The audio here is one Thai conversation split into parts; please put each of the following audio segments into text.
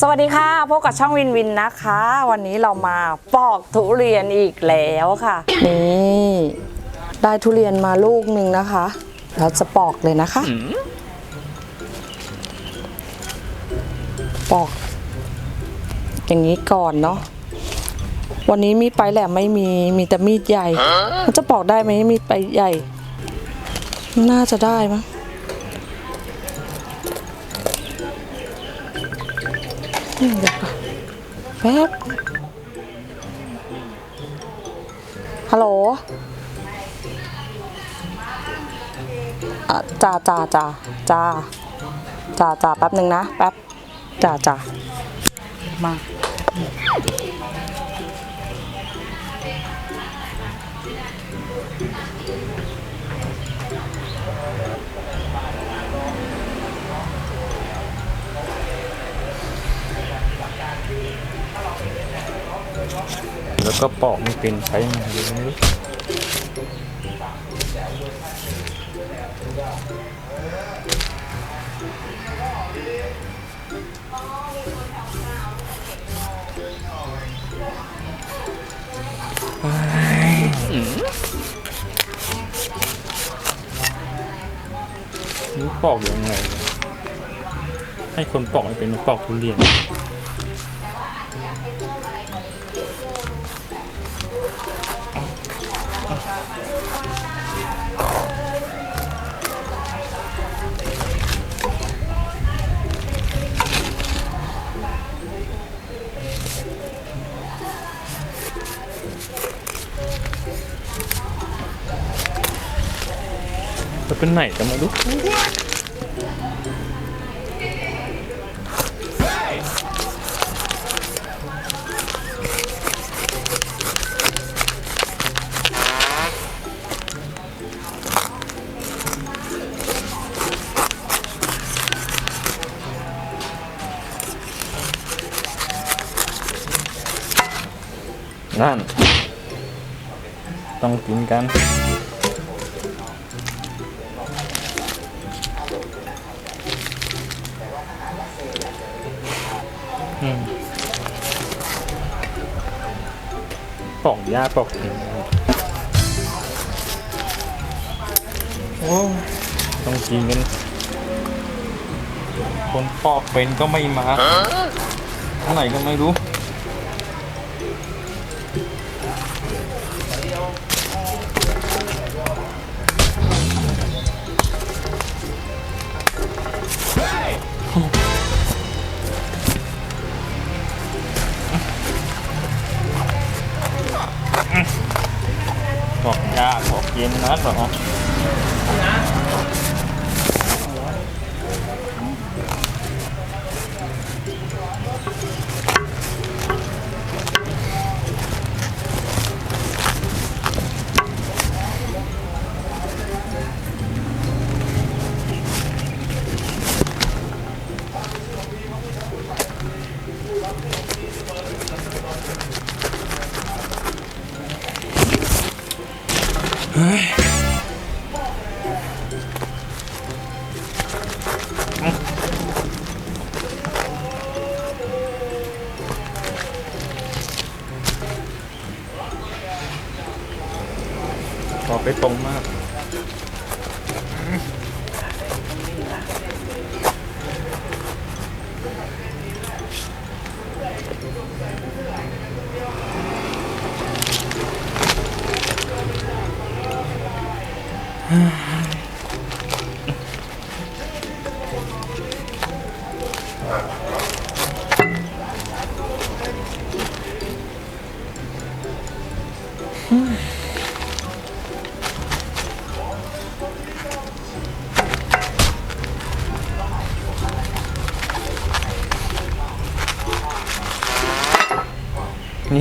สวัสดีค่ะพบกับช่องวินวินนะคะ วันนี้เรามาปอกทุเรียนอีกแล้วค่ะ นี่ได้ทุเรียนมาลูกหนึ่งนะคะ เราจะปอกเลยนะคะ ปอก อย่างนี้ก่อนเนาะวันนี้มีดปลายแหลมไม่มีมีแต่มีดใหญ่ มันจะปอกได้ไหมมีดปลายใหญ่ น่าจะได้มั้ง อืมเดี๋ยวก่อนแป๊บฮัลโหลจ่าจ่าจ่าจ่าจ่าจ่าแป๊บหนึ่งนะ แป๊บจ่าจ่ามา แล้วก็ปอกไม่เป็นใช้ยังไงไม่รู้รู้ปอกยังไง ให้คนปอกไม่เป็นปอกทุเรียน เป็นไหนกันมาดู นั่น ต้องกินกันอืมปอกยาปอกถึงโอ้ ต้องกินกัน คนปอกเป็นก็ไม่มาทางไหนก็ไม่รู้ากบอกเย็นนะเหรอ บอกไปตรงมาก นี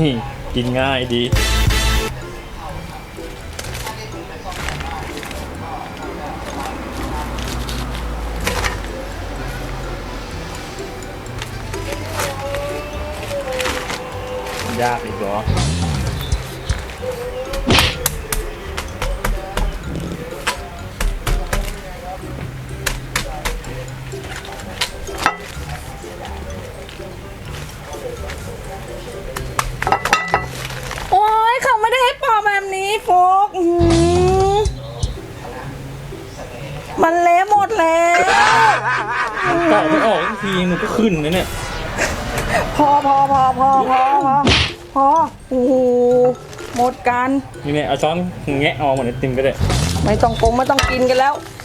่ กินง่ายดี ยากอีกเหรอโอ้ยเขาไม่ได้ให้ปลอมแบบนี้โฟกส์มันเละหมดแล้ว ปอกไม่ออกทีมันก็ขึ้นนะเนี่ย พอพอพอพอพอ พอโอ้โหหมดกันนี่เนี่ยเอาช้อนแงะออกหมดไอติมก็ได้ ไม่ต้องกงไม่ต้องกินกันแล้ว